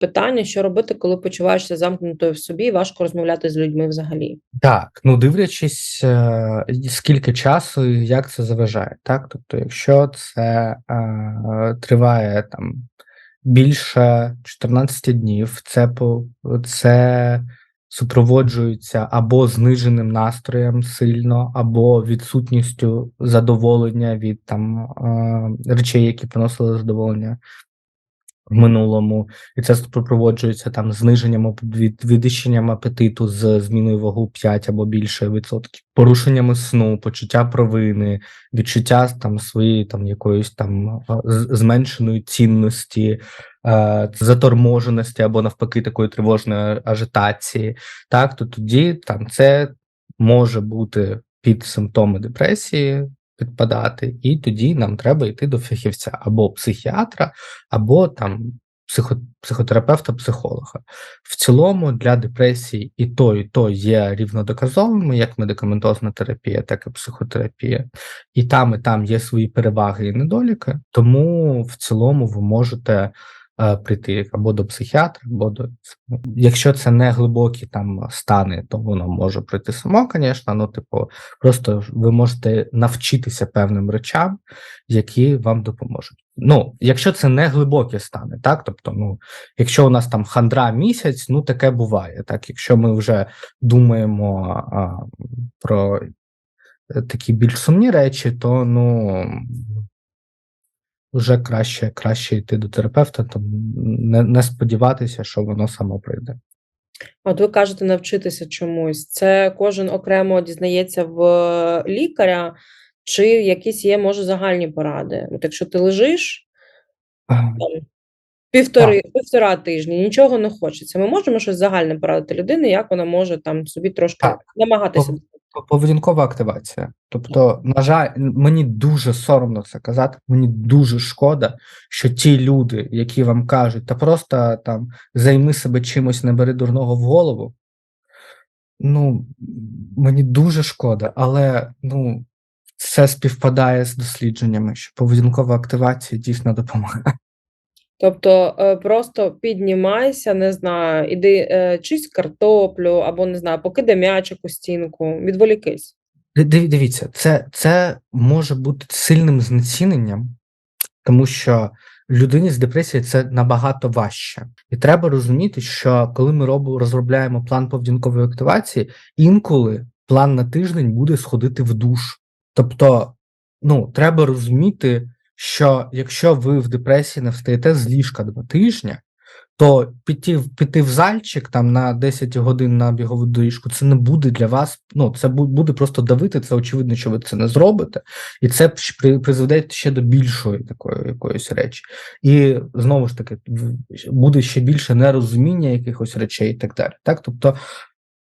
питання, що робити, коли почуваєшся замкнутою в собі і важко розмовляти з людьми взагалі? Так, ну дивлячись, е, скільки часу і як це заважає, так? Тобто, якщо це е, триває там більше 14 днів, це по це супроводжується або зниженим настроєм сильно, або відсутністю задоволення від там е, речей, які приносили задоволення в минулому, і це супроводжується там зниженням ап- від підвищенням апетиту з зміною вагу 5 або більше відсотків, порушеннями сну, почуття провини, відчуття там своєї там якоїсь там зменшеної цінності, е, заторможеності або навпаки такої тривожної ажитації. Так, то тоді там це може бути під симптоми депресії. Підпадати, і тоді нам треба йти до фахівця або психіатра, або там психо, психотерапевта, психолога. В цілому для депресії і то, і то є рівнодоказовими, як медикаментозна терапія, так і психотерапія. І там, і там є свої переваги і недоліки. Тому в цілому ви можете прийти або до психіатра, або до якщо це не глибокі там стани, то воно може прийти само, звісно. Ну, типу, просто ви можете навчитися певним речам, які вам допоможуть. Ну, якщо це не глибокі стани, так тобто, ну, якщо у нас там хандра місяць, ну таке буває. Так, якщо ми вже думаємо а, про е, такі більш сумні речі, то ну вже краще, краще йти до терапевта, там не, не сподіватися, що воно само прийде. От ви кажете навчитися чомусь. Це кожен окремо дізнається в лікаря, чи якісь є, може, загальні поради? От якщо ти лежиш там півтори, півтора тижні, нічого не хочеться. Ми можемо щось загальне порадити людині, як вона може там собі трошки намагатися. Поведінкова активація. Тобто, на жаль, мені дуже соромно це казати. Мені дуже шкода, що ті люди, які вам кажуть, та просто там займи себе чимось, не бери дурного в голову. Ну, мені дуже шкода, але ну, це співпадає з дослідженнями, що поведінкова активація дійсно допомагає. Тобто е, просто піднімайся, не знаю, іди е, чисть картоплю або не знаю, покидай м'ячик у стінку, відволікись. Дивіться, це, це може бути сильним знеціненням, тому що людині з депресією це набагато важче. І треба розуміти, що коли ми робимо, розробляємо план поведінкової активації, інколи план на тиждень буде сходити в душ. Тобто, ну, треба розуміти, що якщо ви в депресії не встаєте з ліжка два тижні, то піти, піти в зальчик там на 10 годин на бігову доріжку, це не буде для вас. Ну, це буде просто давити. Це очевидно, що ви це не зробите, і це призведе ще до більшої такої якоїсь речі. І знову ж таки, буде ще більше нерозуміння якихось речей і так далі. Так, тобто,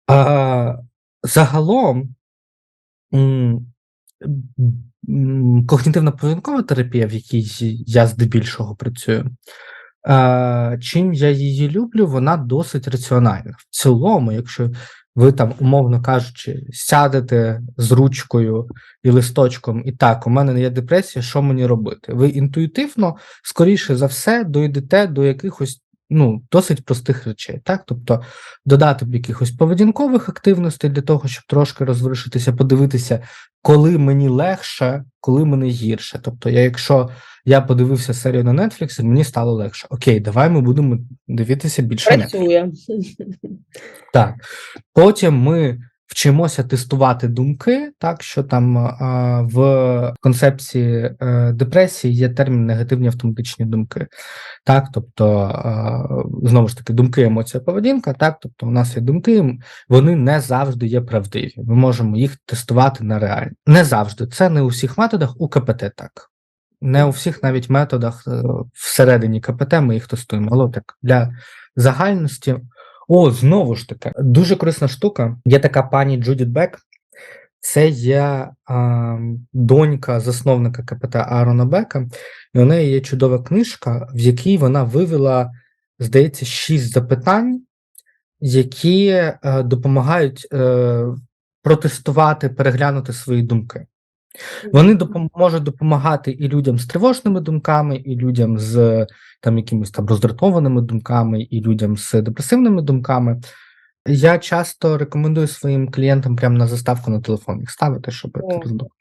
а, загалом. М, Когнітивно-поведінкова терапія, в якій я здебільшого працюю, чим я її люблю, вона досить раціональна. В цілому, якщо ви там, умовно кажучи, сядете з ручкою і листочком, і так, у мене є депресія, що мені робити? Ви інтуїтивно, скоріше за все, дойдете до якихось ну, досить простих речей. Так? Тобто додати б якихось поведінкових активностей для того, щоб трошки розвершитися, подивитися, коли мені легше, коли мені гірше. Тобто, я, якщо я подивився серію на Netflix, мені стало легше. Окей, давай ми будемо дивитися більше Netflix. Працює. Так. Потім ми вчимося тестувати думки, так що там а, в концепції е, депресії є термін негативні автоматичні думки. Так, тобто, а, знову ж таки, думки, емоція, поведінка. Так, тобто, у нас є думки, вони не завжди є правдиві. Ми можемо їх тестувати на реальні. Не завжди. Це не у всіх методах, у КПТ так. Не у всіх навіть методах е, всередині КПТ ми їх тестуємо. Але так для загальності. О, знову ж таки, дуже корисна штука. Є така пані Джудіт Бек. Це є а, донька засновника КПТ Аарона Бека, і у неї є чудова книжка, в якій вона вивела, здається, шість запитань, які е, допомагають е, протестувати, переглянути свої думки. Вони допом- можуть допомагати і людям з тривожними думками, і людям з там якимись там роздратованими думками, і людям з депресивними думками. Я часто рекомендую своїм клієнтам прямо на заставку на телефон їх ставити, щоб О. роздумати.